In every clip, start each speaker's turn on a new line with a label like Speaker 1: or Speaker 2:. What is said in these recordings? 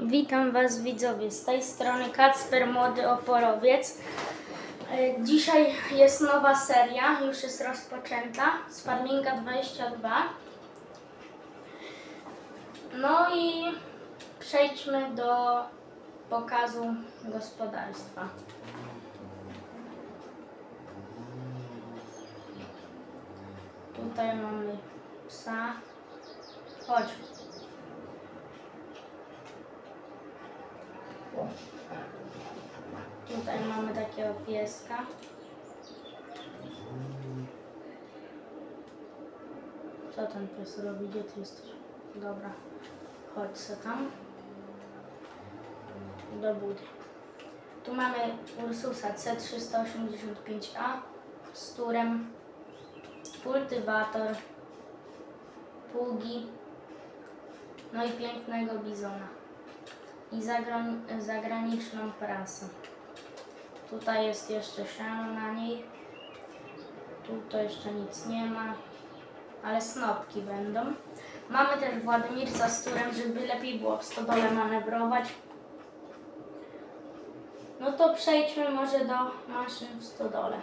Speaker 1: Witam Was widzowie, z tej strony Kacper Młody Oporowiec. E, Dzisiaj jest nowa seria, już jest rozpoczęta, z Farminga 22. No i przejdźmy do pokazu gospodarstwa. Tutaj mamy psa. Chodź. Tutaj mamy takiego pieska. Co ten pies robi? Gdzie ty jesteś? Dobra, chodź se tam. Do budy. Tu mamy Ursusa C385A z turem, kultywator, pługi, no i pięknego bizona i zagran- zagraniczną prasę. Tutaj jest jeszcze siano na niej. Tu to jeszcze nic nie ma, ale snopki będą. Mamy też Władimirca z turem, żeby lepiej było w stodole manewrować. No to przejdźmy może do maszyn w stodole.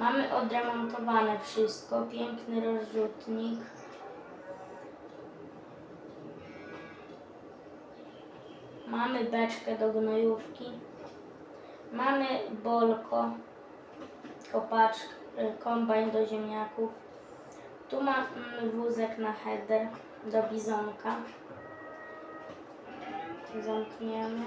Speaker 1: Mamy odremontowane wszystko, piękny rozrzutnik. Mamy beczkę do gnojówki. Mamy bolko, kopacz, y, kombajn do ziemniaków. Tu mamy wózek na header do bizonka. Zamkniemy.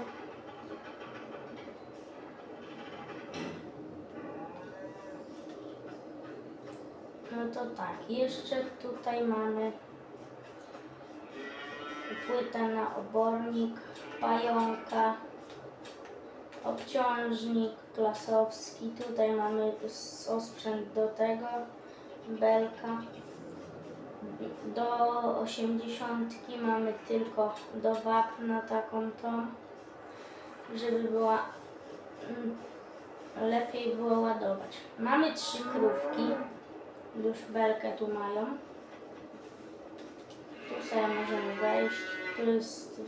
Speaker 1: No to tak, jeszcze tutaj mamy płytę na obornik, pająka, obciążnik klasowski. Tutaj mamy osprzęt do tego, belka. Do 80 mamy tylko do wapna taką tą, żeby była mm, lepiej było ładować. Mamy trzy krówki, już belkę tu mają. Tu sobie możemy wejść. Tu jest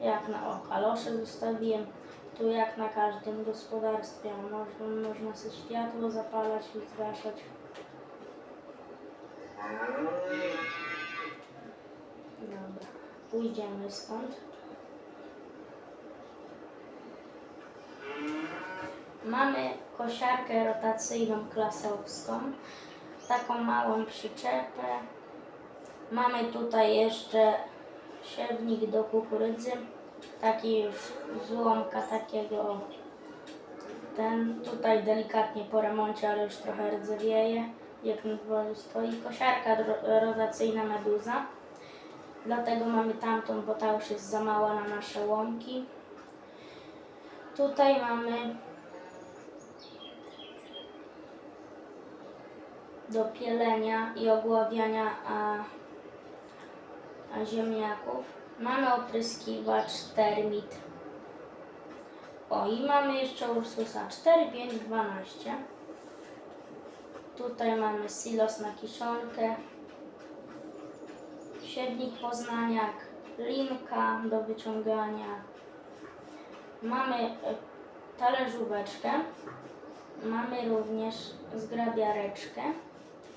Speaker 1: jak na o, kalosze zostawiłem. Tu jak na każdym gospodarstwie można, można sobie światło zapalać i zgaszać. Dobra, pójdziemy stąd. Mamy kosiarkę rotacyjną klasowską, taką małą przyczepę. Mamy tutaj jeszcze siewnik do kukurydzy, taki już z takiego. Ten tutaj delikatnie po remoncie, ale już trochę rdzewieje, jak na dworzu stoi. Kosiarka ro- rotacyjna meduza. Dlatego mamy tamtą, bo ta już jest za mała na nasze łomki. Tutaj mamy do pielenia i ogławiania a ziemniaków. Mamy opryskiwacz termit. O i mamy jeszcze Ursusa 4, 5, 12. Tutaj mamy silos na kiszonkę. Siewnik poznaniak, linka do wyciągania. Mamy e, talerzóweczkę. Mamy również zgrabiareczkę,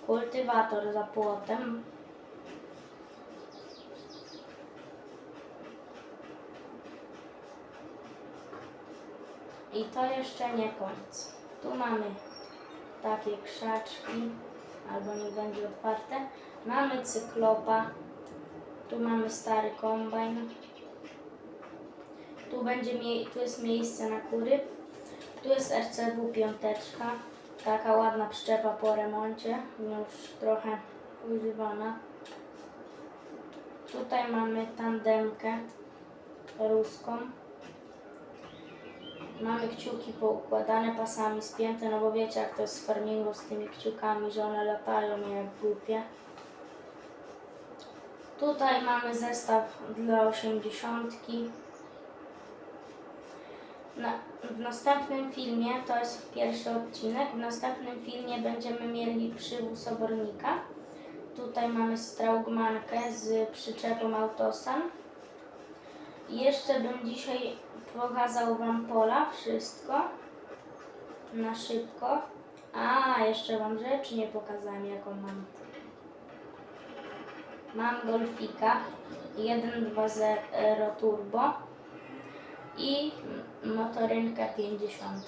Speaker 1: kultywator za płotem, i to jeszcze nie koniec. Tu mamy takie krzaczki, albo nie będzie otwarte. Mamy cyklopa, tu mamy stary kombajn, tu, będzie tu jest miejsce na kury. Tu jest RCW piąteczka, taka ładna przyczepa po remoncie, już trochę używana. Tutaj mamy tandemkę ruską. Mamy kciuki poukładane pasami spięte, no bo wiecie jak to jest w farmingu z tymi kciukami, że one latają jak głupie. Tutaj mamy zestaw dla osiemdziesiątki. Na, w następnym filmie, to jest pierwszy odcinek, w następnym filmie będziemy mieli przywóz obornika. Tutaj mamy straugmankę z przyczepą autosem. Jeszcze bym dzisiaj pokazał Wam pola, wszystko na szybko. A, jeszcze Wam rzeczy nie pokazałem, jaką mam. Mam Golfika 1.2.0 turbo i motorynkę 50.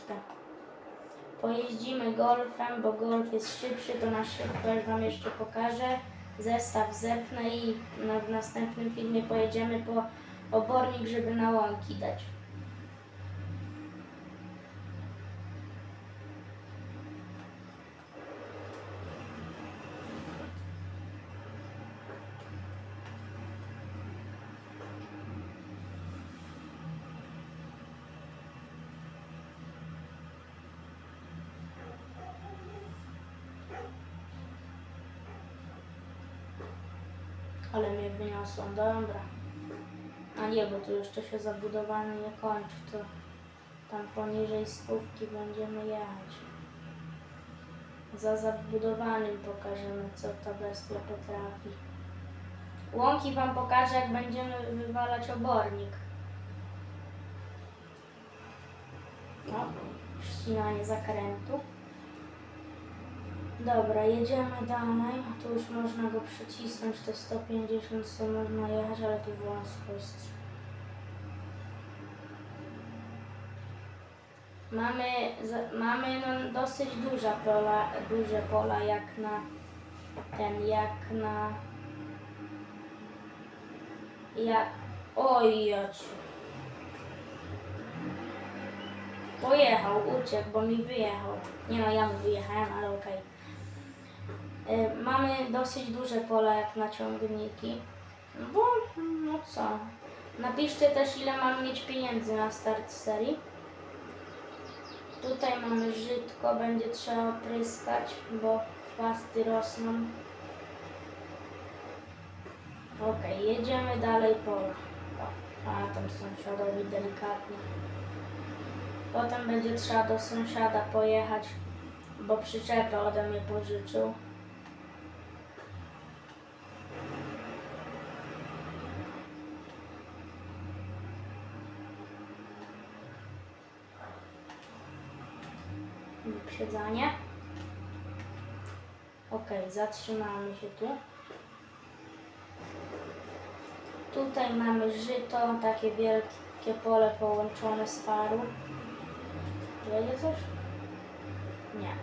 Speaker 1: Pojeździmy golfem, bo golf jest szybszy, to na szybko Wam jeszcze pokażę. Zestaw zepnę i w następnym filmie pojedziemy po obornik, żeby na łąki dać. Ale mnie wyniosło, dobra. Nie, bo tu jeszcze się zabudowanie nie kończy, to tam poniżej stówki będziemy jechać. Za zabudowanym pokażemy, co ta bestia potrafi. Łąki Wam pokażę, jak będziemy wywalać obornik. O, ścinanie zakrętu. Dobra, jedziemy dalej. Tu już można go przycisnąć, te 150 co można jechać, ale tu wąsko jest. Mamy, za- mamy no, dosyć duże pola, duże pola jak na ten, jak na jak oj. Pojechał, uciekł, bo mi wyjechał. Nie no, ja mu wyjechałem, ale okej. Y, Mamy dosyć duże pola jak na ciągniki. No Bo, no co. Napiszcie też ile mam mieć pieniędzy na start serii. Tutaj mamy żytko, będzie trzeba opryskać, bo chwasty rosną. Okej, jedziemy dalej pola. A tam sąsiadowi delikatnie. Potem będzie trzeba do sąsiada pojechać, bo przyczepę ode mnie pożyczył. Wyprzedzanie. Ok, zatrzymamy się tu. Tutaj mamy żyto, takie wielkie pole połączone z paru. Jedzie coś? Nie.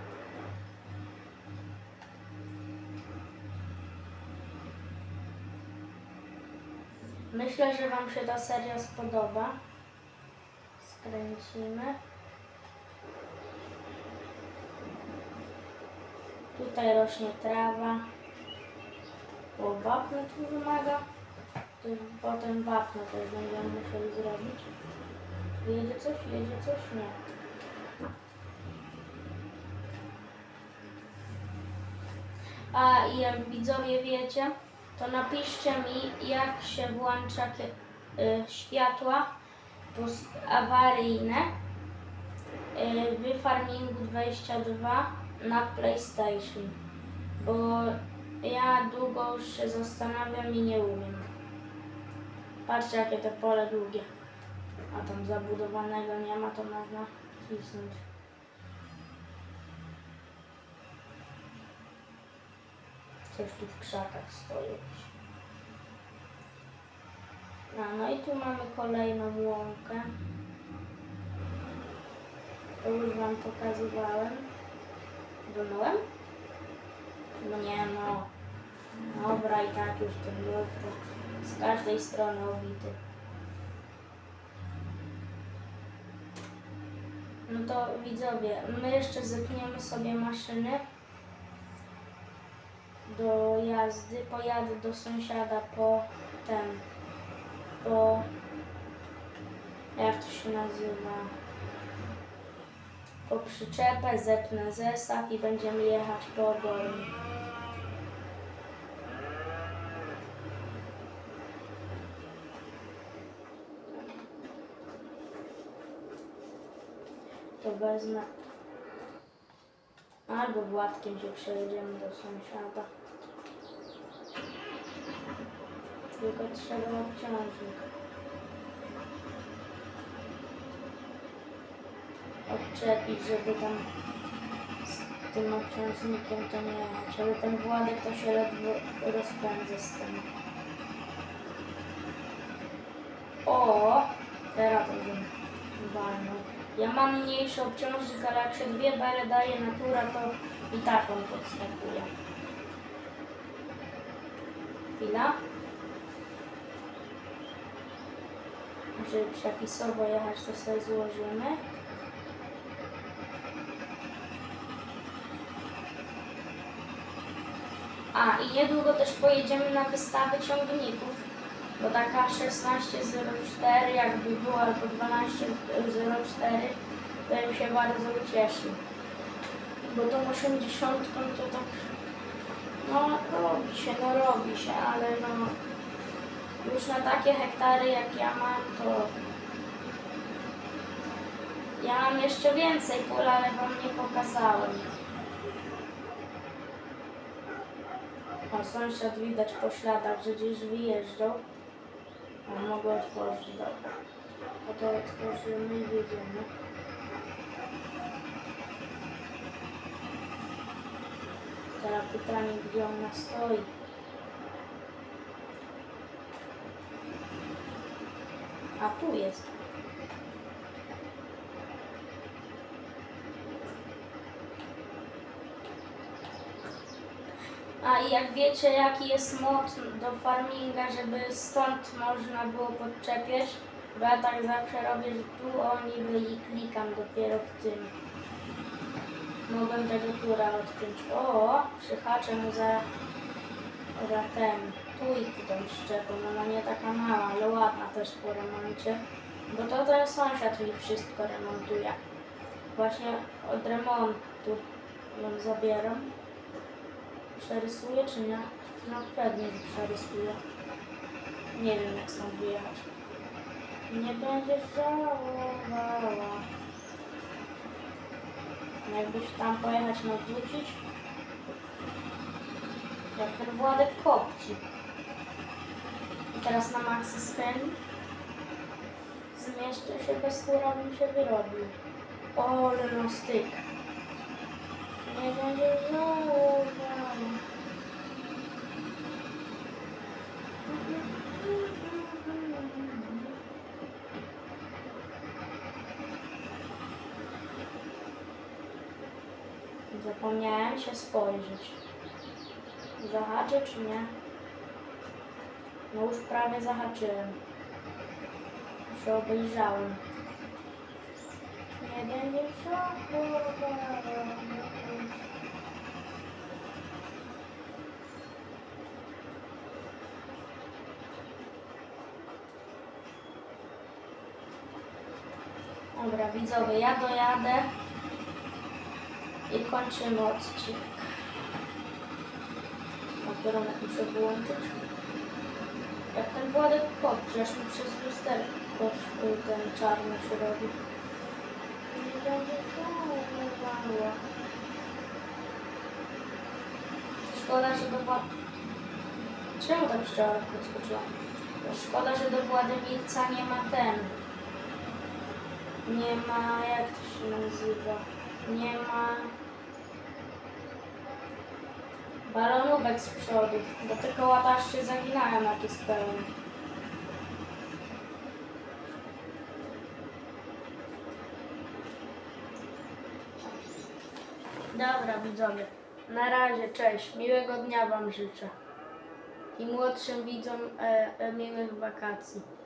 Speaker 1: Myślę, że Wam się ta seria spodoba. Skręcimy. Tutaj rośnie trawa. O, wapno tu wymaga. To potem wapno też będziemy musieli zrobić. Jedzie coś? Jedzie coś? Nie. A jak widzowie wiecie, to napiszcie mi, jak się włącza y, światła awaryjne y, w Farmingu 22 na PlayStation. Bo ja długo już się zastanawiam i nie umiem. Patrzcie jakie te pole długie. A tam zabudowanego nie ma, to można cisnąć. Coś tu w krzakach stoi. A, no i tu mamy kolejną łąkę. To już Wam pokazywałem. Dolnąłem? No nie no. Dobra i tak już ten to z każdej strony obity. No to widzowie, my jeszcze zepniemy sobie maszyny do jazdy. Pojadę do sąsiada po ten, po jak to się nazywa? Po przyczepę, zepnę zestaw i będziemy jechać po obornik. To wezmę. Albo Władkiem się przejedziemy do sąsiada. Tylko trzeba obciążnik. Odczepić, żeby tam z tym obciążnikiem to nie jechać. Ale ten Władek to się ledwo rozpędza z tym. O, teraz bym walnął. Ja mam mniejszy obciążnik, ale jak się dwie bele daje natura, to i tak on podskakuje. Chwila. Żeby przepisowo jechać, to sobie złożymy. A, i niedługo też pojedziemy na wystawę ciągników, bo taka 1604 jakby była, albo 1204, to bym się bardzo ucieszył. Bo tą 80 to tak, no robi się, no robi się, ale no już na takie hektary jak ja mam, to ja mam jeszcze więcej pól, ale wam nie pokazałem. O, sąsiad widać po śladach, że gdzieś wyjeżdżał. A mogę otworzyć, dobra. A to otworzymy i jedziemy. Teraz pytanie, gdzie ona stoi. A tu jest. A i jak wiecie, jaki jest mod do farminga, żeby stąd można było podczepiać, bo ja tak zawsze robię, że tu o niby i klikam dopiero w tym. Mogłem tego tura odpiąć. O, przyhaczę mu za, za ten tujki tą szczepą. Ona nie taka mała, ale ładna też po remoncie. Bo to ten sąsiad mi wszystko remontuje. Właśnie od remontu ją zabieram. Przerysuję czy nie? No pewnie, że przerysuję. Nie wiem jak stąd wyjechać. Nie będziesz żałowała. Jakbyś tam pojechać nawrócić? Jak ten Władek kopci. I teraz na maxi screen zmieszczę się bez tura bym się wyrobił. O, no styk. Nie będziesz żałowała. Zapomniałem się spojrzeć. Zahaczę czy nie? No już prawie zahaczyłem. Już obejrzałem. Nie będziesz żałowała. Dobra, widzowie, ja dojadę i kończymy odcinek. A kierunek muszę wyłączyć. Jak ten Władek aż mi przez lusterko ten czarny się robi. Nie będzie żałowała. Szkoda, że do Władek... Czemu tak pszczoła podskoczyła? Szkoda, że do Władimirca nie ma ten. Nie ma, jak to się nazywa? Nie ma balonówek z przodu, bo te koła aż się zaginają jak jest. Dobra widzowie, na razie, cześć, miłego dnia Wam życzę i młodszym widzom e, e, miłych wakacji.